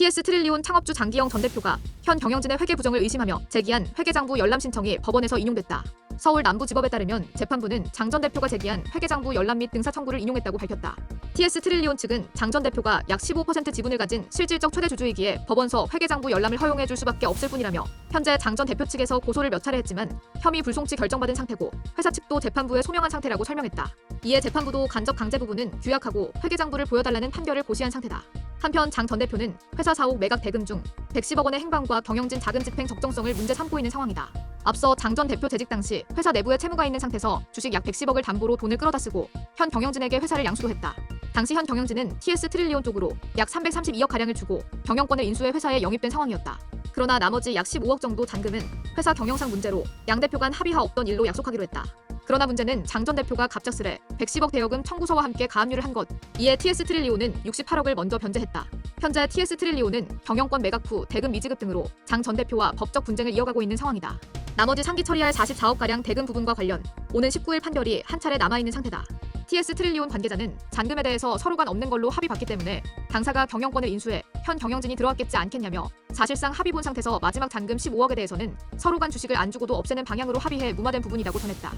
TS 트릴리온 창업주 장기영 전 대표가 현 경영진의 회계 부정을 의심하며 제기한 회계장부 열람 신청이 법원에서 인용됐다. 서울 남부지법에 따르면 재판부는 장 전 대표가 제기한 회계장부 열람 및 등사 청구를 인용했다고 밝혔다. TS 트릴리온 측은 장 전 대표가 약 15% 지분을 가진 실질적 최대 주주이기에 법원서 회계장부 열람을 허용해 줄 수밖에 없을 뿐이라며 현재 장 전 대표 측에서 고소를 몇 차례 했지만 혐의 불송치 결정받은 상태고 회사 측도 재판부에 소명한 상태라고 설명했다. 이에 재판부도 간접 강제 부분은 규약하고 회계장부를 보여달라는 판결을 고시한 상태다. 한편 장 전 대표는 회사 사옥 매각 대금 중 110억 원의 행방과 경영진 자금 집행 적정성을 문제 삼고 있는 상황이다. 앞서 장 전 대표 재직 당시 회사 내부에 채무가 있는 상태에서 주식 약 110억을 담보로 돈을 끌어다 쓰고 현 경영진에게 회사를 양수도 했다. 당시 현 경영진은 TS 트릴리온 쪽으로 약 332억 가량을 주고 경영권을 인수해 회사에 영입된 상황이었다. 그러나 나머지 약 15억 정도 잔금은 회사 경영상 문제로 양 대표 간 합의가 없던 일로 약속하기로 했다. 그러나 문제는 장 전 대표가 갑작스레 110억 대여금 청구서와 함께 가압류를 한 것. 이에 TS 트릴리온은 68억을 먼저 변제했다. 현재 TS 트릴리온은 경영권 매각 후 대금 미지급 등으로 장 전 대표와 법적 분쟁을 이어가고 있는 상황이다. 나머지 상기 처리할 44억 가량 대금 부분과 관련 오는 19일 판결이 한 차례 남아 있는 상태다. TS 트릴리온 관계자는 잔금에 대해서 서로 간 없는 걸로 합의봤기 때문에 당사가 경영권을 인수해 현 경영진이 들어왔겠지 않겠냐며 사실상 합의 본 상태에서 마지막 잔금 15억에 대해서는 서로 간 주식을 안 주고도 없애는 방향으로 합의해 무마된 부분이라고 전했다.